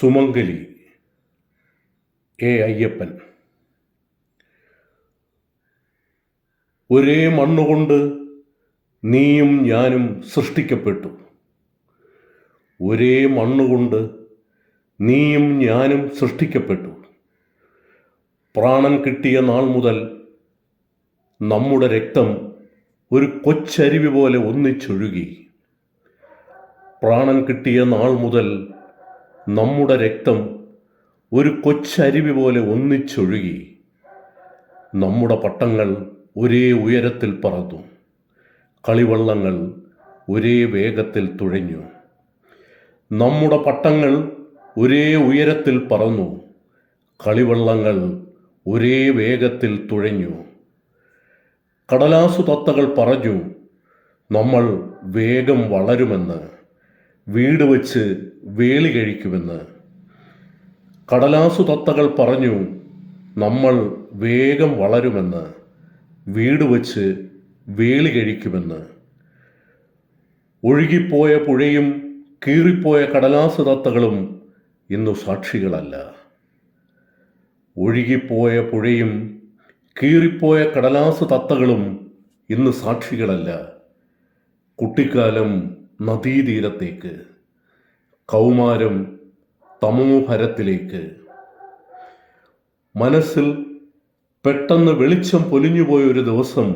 Sumangali A Ayyappan ഒരേ മണ്ണുകൊണ്ട് നീയും ഞാനും സൃഷ്ടിക്കപ്പെട്ടു. ഒരേ മണ്ണുകൊണ്ട് നീയും ഞാനും സൃഷ്ടിക്കപ്പെട്ടു. പ്രാണൻ കിട്ടിയ നാൾ മുതൽ നമ്മുടെ രക്തം ഒരു കൊച്ചരുവി പോലെ ഒന്നിച്ചൊഴുകി. പ്രാണൻ കിട്ടിയ നാൾ മുതൽ നമ്മുടെ രക്തം ഒരു കൊച്ചരുവി പോലെ ഒന്നിച്ചൊഴുകി. നമ്മുടെ പട്ടങ്ങൾ ഒരേ ഉയരത്തിൽ പറന്നു. കളിവള്ളങ്ങൾ ഒരേ വേഗത്തിൽ തുഴഞ്ഞു. നമ്മുടെ പട്ടങ്ങൾ ഒരേ ഉയരത്തിൽ പറന്നു. കളിവള്ളങ്ങൾ ഒരേ വേഗത്തിൽ തുഴഞ്ഞു. കടലാസു തത്തകൾ പറഞ്ഞു നമ്മൾ വേഗം വളരുമെന്ന്. വീട് വച്ച് വേലി കഴിക്കുമെന്ന്. കടലാസു തത്തകൾ പറഞ്ഞു നമ്മൾ വേഗം വളരുമെന്ന്. വീട് വച്ച് വേലി കഴിക്കുമെന്ന്. ഒഴുകിപ്പോയ പുഴയും കീറിപ്പോയ കടലാസു തത്തകളും ഇന്നു സാക്ഷികളല്ല. ഒഴുകിപ്പോയ പുഴയും കീറിപ്പോയ കടലാസു തത്തകളും ഇന്ന് സാക്ഷികളല്ല. കുട്ടിക്കാലം നദീതീരത്തേക്ക്. കൗമാരം തമോഭരത്തിലേക്ക് മനസ്സിൽ പെട്ടെന്ന് വെളിച്ചം പൊലിഞ്ഞുപോയ ഒരു ദിവസം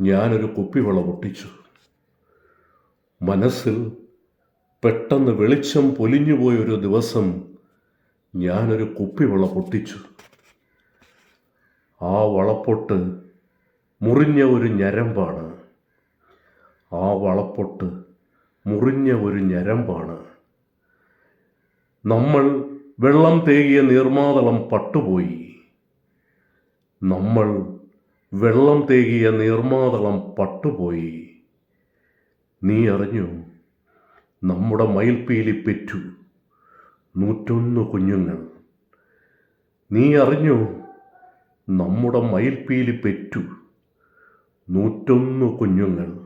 ഞാനൊരു കുപ്പിവള പൊട്ടിച്ചു. മനസ്സിൽ പെട്ടെന്ന് വെളിച്ചം പൊലിഞ്ഞുപോയ ഒരു ദിവസം ഞാനൊരു കുപ്പിവള പൊട്ടിച്ചു. ആ വളപ്പൊട്ട് മുറിഞ്ഞ ഒരു ഞരമ്പാണ്. ആ വളപ്പൊട്ട് മുറിഞ്ഞ ഒരു ഞരമ്പാണ്. നമ്മൾ വെള്ളം തേകിയ നീർമാതളം പട്ടുപോയി. നമ്മൾ വെള്ളം തേകിയ നീർമാതളം പട്ടുപോയി. നീ അറിഞ്ഞു? നമ്മുടെ മയിൽപ്പീലി പെറ്റു. നൂറ്റൊന്ന് കുഞ്ഞുങ്ങൾ. നീ അറിഞ്ഞു? നമ്മുടെ മയിൽപ്പീലി പെറ്റു. നൂറ്റൊന്ന് കുഞ്ഞുങ്ങൾ.